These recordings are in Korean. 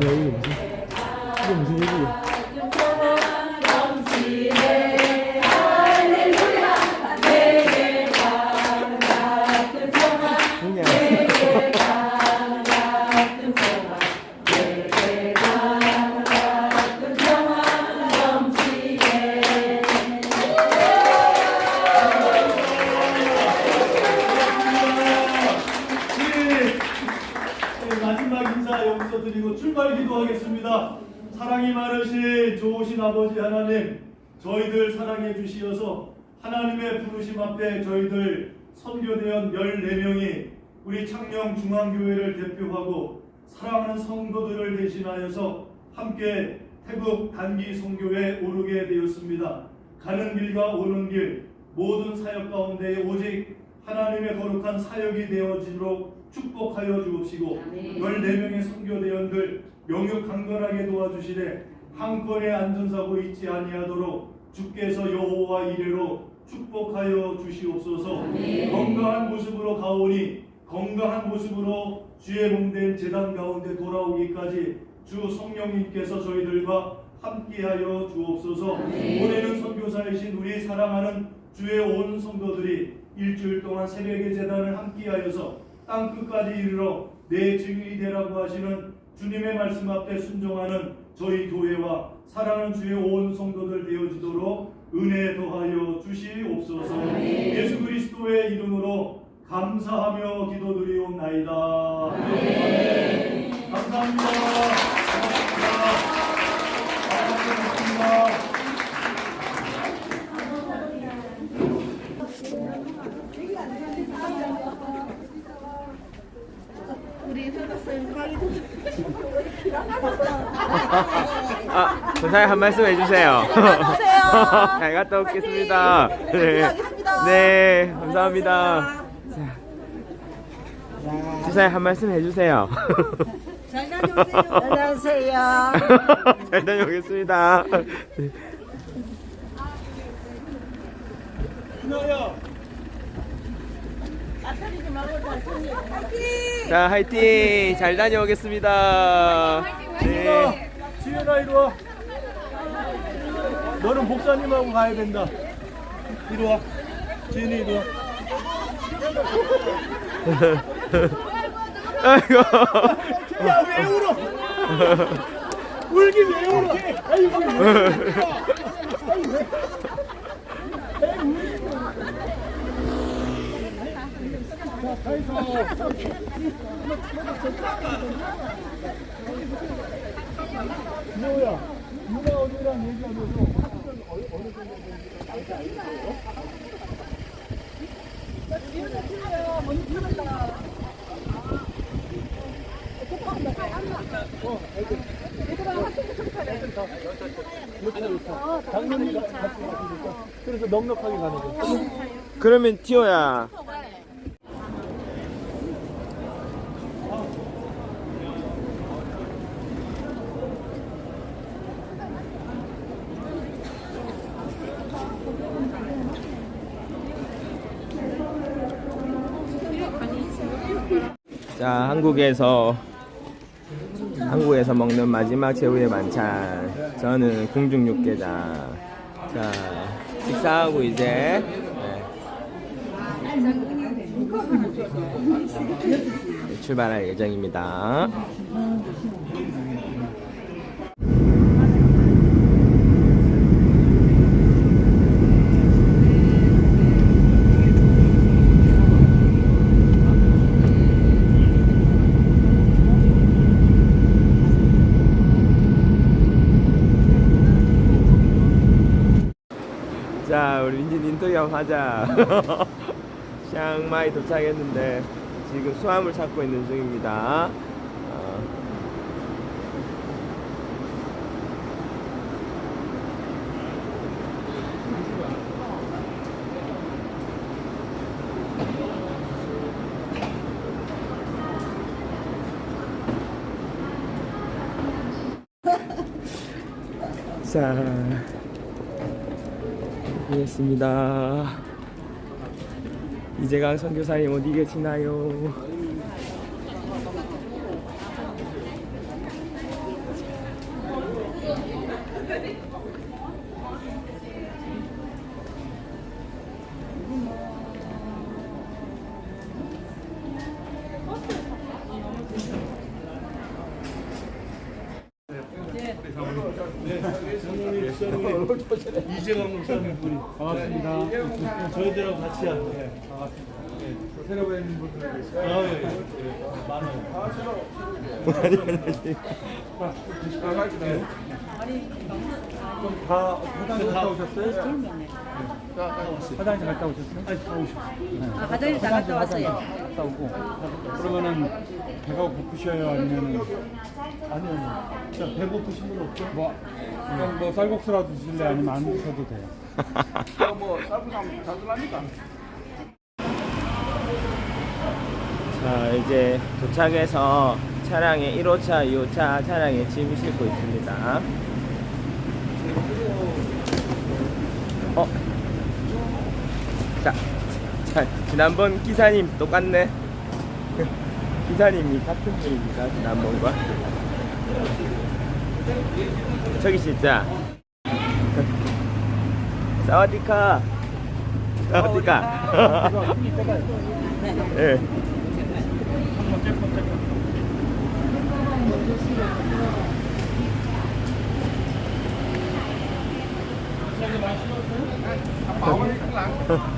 저 이게 무슨 이게 무슨 얘기야? 좋으신 아버지 하나님, 저희들 사랑해 주시어서 하나님의 부르심 앞에 저희들 선교대원 14명이 우리 창녕 중앙교회를 대표하고 사랑하는 성도들을 대신하여서 함께 태국 단기 선교에 오르게 되었습니다. 가는 길과 오는 길 모든 사역 가운데 오직 하나님의 거룩한 사역이 되어지도록 축복하여 주옵시고 14명의 선교대원들 명역 강건하게 도와주시되 한 건의 안전사고 있지 아니하도록 주께서 여호와 이래로 축복하여 주시옵소서. 건강한 모습으로 가오니 건강한 모습으로 주의 몸된 재단 가운데 돌아오기까지 주 성령님께서 저희들과 함께하여 주옵소서. 올해는 선교사이신 우리 사랑하는 주의 온 성도들이 일주일 동안 새벽의 재단을 함께하여서 땅 끝까지 이르러 내 증인이 되라고 하시는 주님의 말씀 앞에 순종하는 저희 교회와 사랑하는 주의 온 성도들 되어지도록 은혜 더하여 주시옵소서. 예수 그리스도의 이름으로 감사하며 기도드리옵나이다. 감사합니다. 고맙습니다. 고맙습니다 아, 전사님 한 말씀 해주세요. 가세요. 잘 갔다 오겠습니다. 네, 하겠습니다. 네, 감사합니다. 주사님 한 말씀 해주세요. 잘 다녀오세요. 안녕하세요. 잘 다녀오겠습니다. 누나야 자, 화이팅! 잘 다녀오겠습니다. 네. 지현아 이리 와. 너는 목사님하고 가야 된다. 이리 와. 지현이 이리 와. 아이고. 야 왜 울어? 울긴 왜 울어? 아이고 왜 울어? 아이고 왜 자, 가이사. 뭐야? 누가 어디랑 얘기하면서 어느 정도 되는지 알지 알겠어요? 당연히 같이 가시니까 그래서 넉넉하게 가는 거죠. 그러면 티오야. 자, 한국에서 한국에서 먹는 마지막 최후의 만찬. 저는 궁중 육개장. 자, 식사하고 이제 네. 출발할 예정입니다. 자, 우리 민진 인터뷰 하자. 샹마이 도착했는데 지금 수화물 찾고 있는 중입니다. 어, 자, 보겠습니다. 이재강 선교사님 어디 계시나요? 이재광 목사님 분이 반갑습니다. 저희들하고 같이 한 네, 반갑습니다. 네. 새로 뵙는 분들 계세요. 아, 예, 예, 예. 많아요. 다 화장실 갔다 오셨어요? 화장실 갔다 오셨어요? 아니, 다 오십시오. 아, 화장실 다 갔다 왔어요. 갔다 오고 그러면은 배가 고프셔요 아니면은 아니요. 자, 배고프신 분 없죠? 뭐 그냥 뭐 쌀국수라도 드실래 아니면 안 드셔도 돼요. 자, 이제 도착해서 차량에 1호차, 2호차 차량에 짐을 싣고 있습니다. 자, 자, 지난번 기사님 똑같네. 기사님이 같은 분입니다, 지난번과. 저기 진짜. 사와디카. 사와디카. 예. 인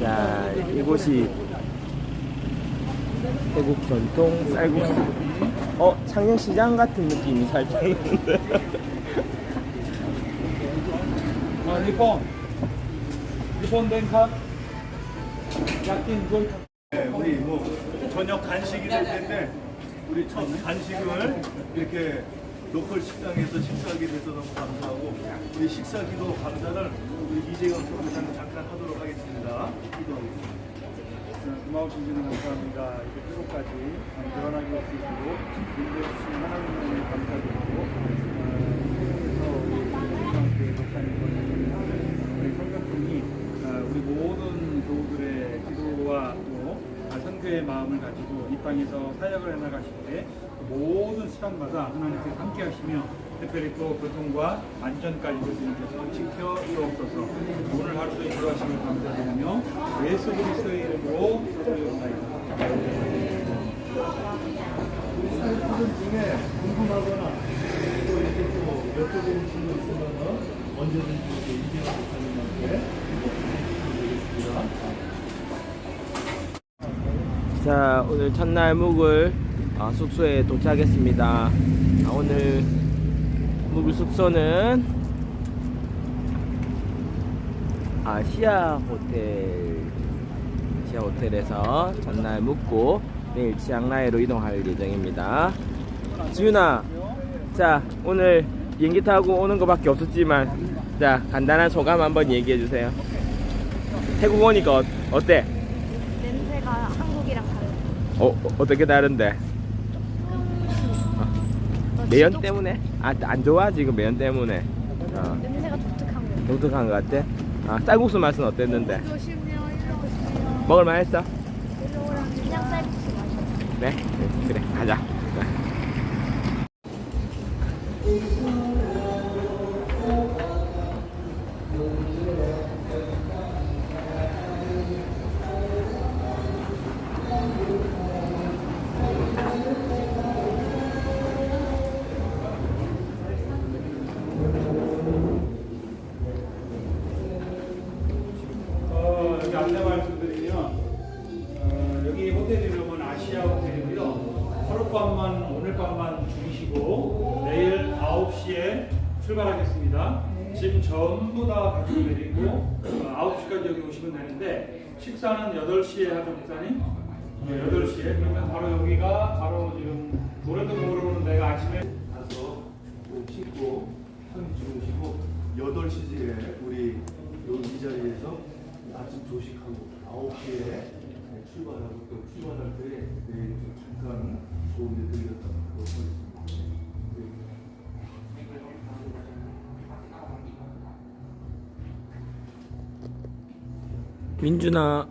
자, 이곳이 태국 전통 쌀국수. 어, 창녕시장 같은 느낌이 살짝 있는데. 아 리폰 리폰 댕카 약진 그 네, 우리 뭐 저녁 간식이 될 텐데 우리 첫 간식을 이렇게 로컬 식당에서 식사하게 돼서 너무 감사하고 우리 식사 기도 감사를 우리 이재경 선교사님 잠깐 하도록 하겠습니다. 기도하겠습니다. 고마우신 주님 감사합니다. 이렇게 최고까지 안전하게 오시고 인도해주신 하나님을 감사드리고 어, 목사님 우리 성경분이 어, 우리 모든 교우들의 기도와 또 아, 선교의 마음을 가지고 이 땅에서 사역을 해나가실 때 모든 시간마다 하나님께서 함께 하시며 특별히 또 교통과 안전까지도 주님께서 지켜 주옵소서 오늘 하루도 인도하심을 감사드리며 예수 그리스도의 이름으로 기도드립니다. 중에 궁금하거나 또 이렇게 또 여쭤보는 친구 있으면 언제든지 이렇게 이재경 목사님한테 드리겠습니다. 자, 오늘 첫날 묵을 어, 숙소에 도착했습니다. 아, 오늘 묵을 숙소는 아시아 호텔, 아시아 호텔에서 전날 묵고 내일 치앙라이로 이동할 예정입니다. 지윤아, 자, 오늘 비행기 타고 오는 것밖에 없었지만, 자, 간단한 소감 한번 얘기해 주세요. 태국 오니까 어, 어때? 냄새가 한국이랑 다르고 어, 어, 어떻게 다른데? 더 매연 때문에? 아, 안 좋아? 지금 매연 때문에. 어, 냄새가 독특한 거 독특한 것 같아? 아, 쌀국수 맛은 어땠는데? 조심해요 일로 오세요 먹을만 했어? 일로 그냥 쌀국수 네? 네, 그래, 가자. 출발하겠습니다. 짐 전부 다 가지고 내리고 어, 9시까지 여기 오시면 되는데 식사는 8시에 하죠, 목사님? 네, 8시에 그러면 바로 여기가 바로 지금 노래도 모르는 데가 아침에 가서 꼭 씻고 편히 주무시고 8시에 우리 여기 이 자리에서 아침 조식하고 9시에 출발하고 또 출발할 때 내일 좀 잠깐 좋은 데 들렸다 그거 하겠습니다. 민준아